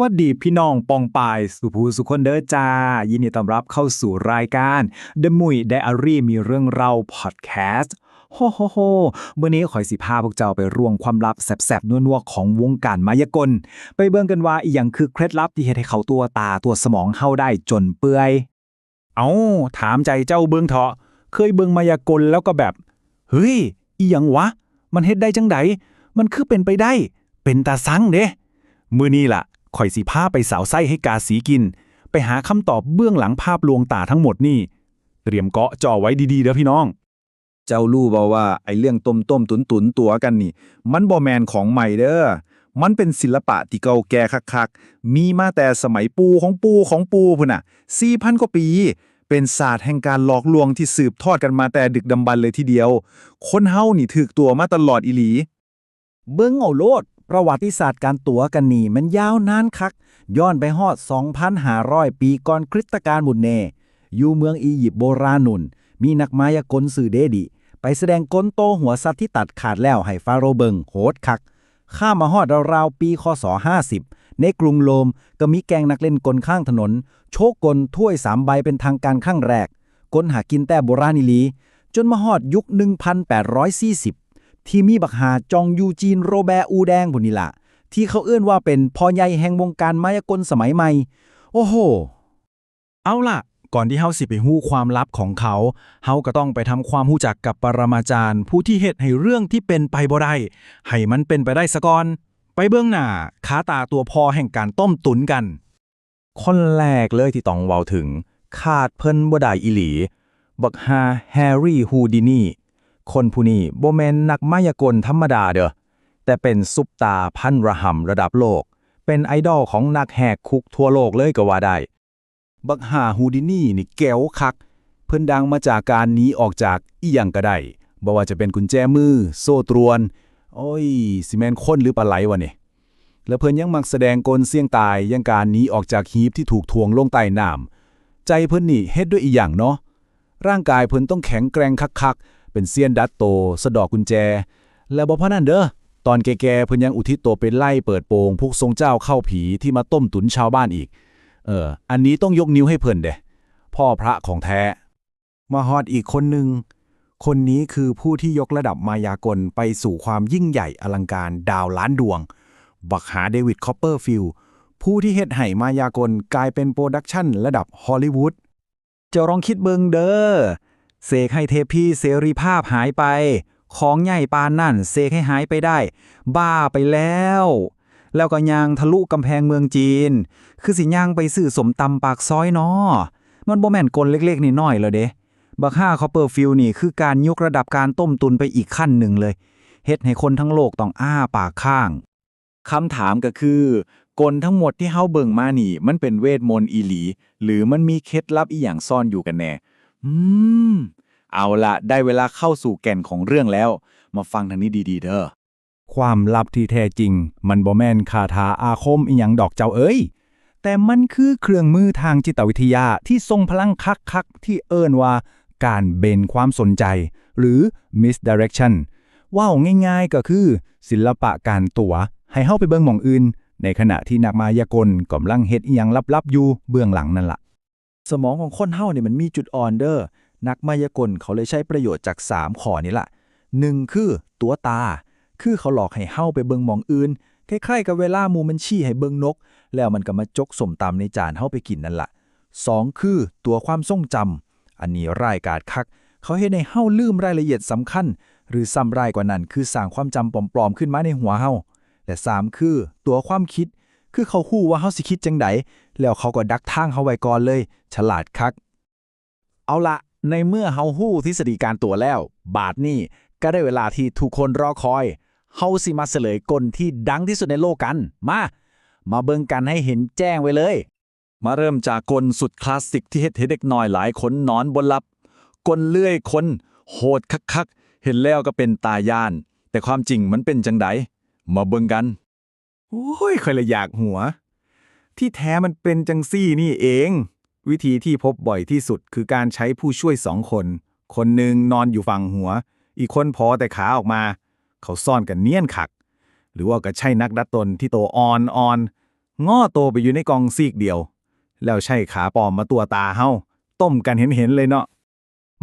วัสดีพี่น้องปองปายสุภูสุคนเด้อจ้า ยินดีต้อนรับเข้าสู่รายการ The มุย Diary มีเรื่องเราพอดแคสต์โฮโฮโฮเมื่อนี้ขอยสิพาพวกเจ้าไปร่วงความลับแสบๆนัวๆของวงการมายากล ไปเบิ่งกันว่าอีหยังคือเคล็ดลับที่เฮ็ดให้เขาตัวตาตัวสมองเฮาได้จนเปื่อย เอาถามใจเจ้าเบิ่งเถาะ เคยเบิ่งมายากลแล้วก็แบบ เฮ้ย อีหยังวะ มันเฮ็ดได้จังไดมันคือเป็นไปได้ เป็นตาซังเด้มื้อนี้ล่ะ ข่อยสิพาไปสาวไส้ให้กาสีกิน ไปหาคำตอบเบื้องหลังภาพลวงตาทั้งหมดนี่ เตรียมเกาะจ่อไว้ดีๆเด้อพี่น้อง เจ้ารู้บ่ว่าไอ้เรื่องต้มต้มตุนตุนๆตัวกันนี่ มันบ่แมนของใหม่เด้อ มันเป็นศิลปะที่เก่าแก่คักๆ มีมาแต่สมัยปูของปูของปูพุ่นน่ะ4,000กว่าปี เป็นศาสตร์แห่งการหลอกลวงที่สืบทอดกันมาแต่ดึกดำบรรพ์เลยทีเดียว คนเฮานี่ถึกตัวมาตลอดอีหลี เบิ้งเอาโลด ประวัติศาสตร์การตั๋วกันนี่มันยาวนานคัก ย้อนไปฮอด 2,500 ปีก่อนคริสตกาลบุญเน อยู่เมืองอียิปต์โบราณนุน มีนักมายากลสื่อเดดิไปแสดงกลโตหัวสัตว์ที่ตัดขาดแล้วให้ฟาโรเบิงโหดคัก ข้ามาฮอดราวๆปีคศ 50 ในกรุงโรมก็มีแกงนักเล่นกลข้างถนน โชกกลถ้วยสามใบเป็นทางการข้างแรกกลหากินแต่โบราณีลี จนมาฮอดยุค 1840 ที่มีบักหาจองยูจีนโรแบร์อูแดงบุนี่ละที่เขาเอื้อนว่าเป็นพ่อใหญ่แห่งวงการมายากลสมัยใหม่ โอ้โห เอาล่ะ ก่อนที่เฮาสิไปฮู้ความลับของเขาเฮาก็ต้องไปทำความรู้จักกับปรมาจารย์ ผู้ที่เฮ็ดให้เรื่องที่เป็นไปบ่ได้ให้มันเป็นไปได้ซะก่อน ไปเบื้องหน้าขาตาตัวพอแห่งการต้มตุนกัน คนแรกเลยที่ต้องเว้าถึง ขาดเพิ่นบ่ได้อีหลี บักฮาแฮร์รี่ฮูดินี คนผู้นี้บ่แม่นนักมายากลธรรมดาเด้อ แต่เป็นซุปตาพันระห่ำระดับโลก เป็นไอดอลของนักแหกคุกทั่วโลกเลยก็ว่าได้ บักฮาฮูดินี่นี่แก้วคัก เพิ่นดังมาจากการหนีออกจากอีหยังก็ได้บ่ว่าจะเป็นกุญแจมือ โซ่ตรวน โอ้ยสิแม่นคนหรือปลาไหลวะนี่และเพิ่นยังมักแสดงกลเสี่ยงตายยังการหนีออกจากหีบที่ถูกทวงลงใต้น้ำใจเพิ่นนี่เฮ็ดด้วยอีหยังเนาะร่างกายเพิ่นต้องแข็งแกร่งคักๆ เป็นเซียนดัดโต สะดอกกุญแจ และบ่พอนั้นเด้อตอนแก่ๆเพิ่นยังอุทิศตัวไปไล่เปิดโปงพวกทรงเจ้าเข้าผีที่มาต้มตุนชาวบ้านอีก เออ อันนี้ต้องยกนิ้วให้เพิ่นเด้พ่อพระของแท้ มาฮอดอีกคนหนึ่ง คนนี้คือผู้ที่ยกระดับมายากลไปสู่ความยิ่งใหญ่อลังการดาวล้านดวง บักหาเดวิดคอปเปอร์ฟิลผู้ที่เฮ็ดให้มายากลกลายเป็นโปรดักชั่นระดับฮอลลีวูดเจ้าลองคิดเบิงเด้อ เสกให้เทพีเสรีภาพหายไป ของใหญ่ปานนั่นเสกให้หายไปได้ บ้าไปแล้ว แล้วก็ยางทะลุกำแพงเมืองจีน คือสิย่างไปซื้อสมตำปากซอยเนาะมันบ่แม่นกลเล็กๆนี่น้อยเลยเด้บักห้าคอเปอร์ฟิลนี่คือการยกระดับการต้มตุนไปอีกขั้นหนึ่งเลยเฮ็ดให้คนทั้งโลกต้องอ้าปากข้างคำถามก็คือกลทั้งหมดที่เฮาเบิ่งมานี่ มันเป็นเวทมนต์อีหลี หรือมันมีเคล็ดลับอีหยังซ่อนอยู่กันแน่ อืม เอาละได้เวลาเข้าสู่แก่นของเรื่องแล้ว มาฟังทางนี้ดีๆ เด้อ ความลับที่แท้จริง มันบ่แม่นคาถาอาคมอีหยังดอกเจ้าเอ้ย แต่มันคือเครื่องมือทางจิตวิทยาที่ทรงพลังคักๆ ที่เอิ้นว่า การเบนความสนใจ หรือ misdirection ว่าง่ายๆก็คือ ศิลปะการตัว ให้เฮาไปเบิ่งหม่องอื่น ในขณะที่นักมายากลกำลังเฮ็ดอีหยังลับๆอยู่เบื้องหลังนั่นล่ะ สมองของคนเฮาเนี่ยมันมีจุดอ่อนเด้อนักมายากลเขาเลยใช้ประโยชน์จาก 3ข้อนี้ล่ะหนึ่งคือตัวตา คือเขาหลอกให้เฮาไปเบิงมองอื่นคล้ายๆกับเวลามูมันชี้ให้เบิงนก แล้วมันก็มาจกสมตำในจานเฮาไปกินนั่นล่ะสองคือตัวความทรงจำอันนี้ร้ายกาจคัก เขาเฮ็ดให้เฮาลืมรายละเอียดสำคัญ หรือซ้ำรายกว่านั้นคือสร้างความจำปลอมๆขึ้นมาในหัวเฮาและสามคือ ตัวความคิด คือเขาฮู้ว่าเฮาสิคิดจังไดแล้วเขาก็ดักทางเฮาไว้ก่อนเลย ฉลาดคัก เอาละในเมื่อเฮาฮู้ทฤษฎีการตัวแล้ว บาทนี่ก็ได้เวลาที่ทุกคนรอคอยเฮาสิมาเฉลยกลที่ดังที่สุดในโลกกัน มา มาเบิ่งกันให้เห็นแจ้งไว้เลย มาเริ่มจากกลสุดคลาสสิกที่เฮ็ดให้เด็กน้อยหลายคนนอนบนหลับ กลเลื่อยคน โหดคักๆ เห็นแล้วก็เป็นตาย่าน แต่ความจริงมันเป็นจังไดมาเบิ่งกัน โอ้ยใครละอยากหัว ที่แท้มันเป็นจังซี่นี่เอง วิธีที่พบบ่อยที่สุดคือการใช้ผู้ช่วยสองคน คนหนึ่งนอนอยู่ฝั่งหัว อีกคนพอแต่ขาออกมา เขาซ่อนกันเนียนขัก หรือว่าก็ใช่นักดัดตนที่โตอ่อนอ่อนง้อโตไปอยู่ในกองซีกเดียว แล้วใช้ขาปลอมมาตัวตาเฮาต้มกันเห็นๆเลยเนาะ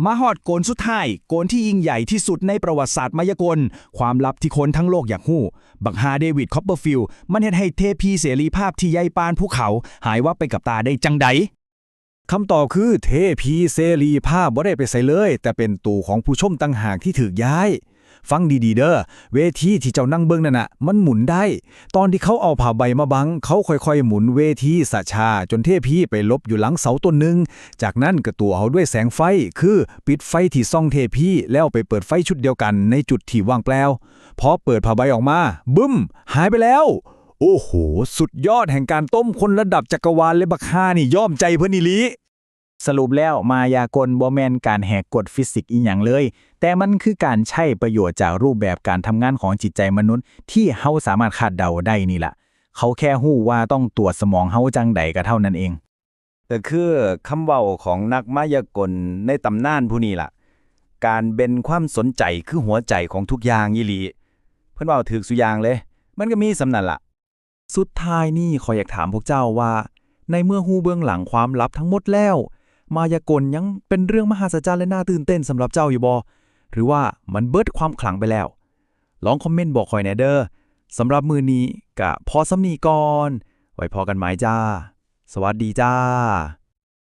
มาฮอดโกนสุดท้าย โกนที่ยิ่งใหญ่ที่สุดในประวัติศาสตร์มายากล ความลับที่คนทั้งโลกอยากหู้ บักฮาเดวิดคอปเปอร์ฟิลด์มันเฮ็ดให้เทพีเสรีภาพที่ใหญ่ปานภูเขา หายวับไปกับตาได้จังได คำตอบคือเทพีเสรีภาพบ่ได้ไปใส่เลย แต่เป็นตู่ของผู้ชมตั้งหากที่ถูกย้าย ฟังดีๆเด้อเวทีที่เจ้านั่งเบิ่งนั่นน่ะ มันหมุนได้ ตอนที่เขาเอาผ้าใบมาบัง เขาค่อยๆ หมุนเวทีสะชา จนเทพีไปลบอยู่หลังเสาต้นหนึ่งจากนั้นก็ตัวเอาด้วยแสงไฟ คือปิดไฟที่ซ่องเทพีแล้วไปเปิดไฟชุดเดียวกันในจุดที่ว่างเปล่าพอเปิดผ้าใบออกมา บึ้ม หายไปแล้ว โอ้โห สุดยอดแห่งการต้มคนระดับจักรวาลเลยบักฮานี่ย่อมใจเพิ่นอีหลีสรุปแล้วมายากลบ่แมนการแหกกฎฟิสิกส์อีหยังเลย แต่มันคือการใช้ประโยชน์จากรูปแบบการทำงานของจิตใจมนุษย์ ที่เฮาสามารถคาดเดาได้นี่แหละเขาแค่ฮู้ว่าต้องตรวจสมองเฮาจังใดก็เท่านั้นเอง แต่คือคำเว้าของนักมายากลในตำนานผู้นี้ล่ะ การเบนความสนใจคือหัวใจของทุกอย่างอีหลี เพิ่อนว้าถึกสุยางเลย มันก็มีสำนันล่ะ สุดท้ายนี่ขออยากถามพวกเจ้าว่า ในเมื่อฮู้เบื้องหลังความลับทั้งหมดแล้ว มายากลยังเป็นเรื่องมหัศจรรย์และน่าตื่นเต้นสำหรับเจ้าอยู่บอหรือว่ามันเบิดความขลังไปแล้ว ลองคอมเมนต์บอกคอยแนเดอร์สำหรับมือนี้กะพอสำนีก่อน ไว้พอกันไหมจ้า สวัสดีจ้า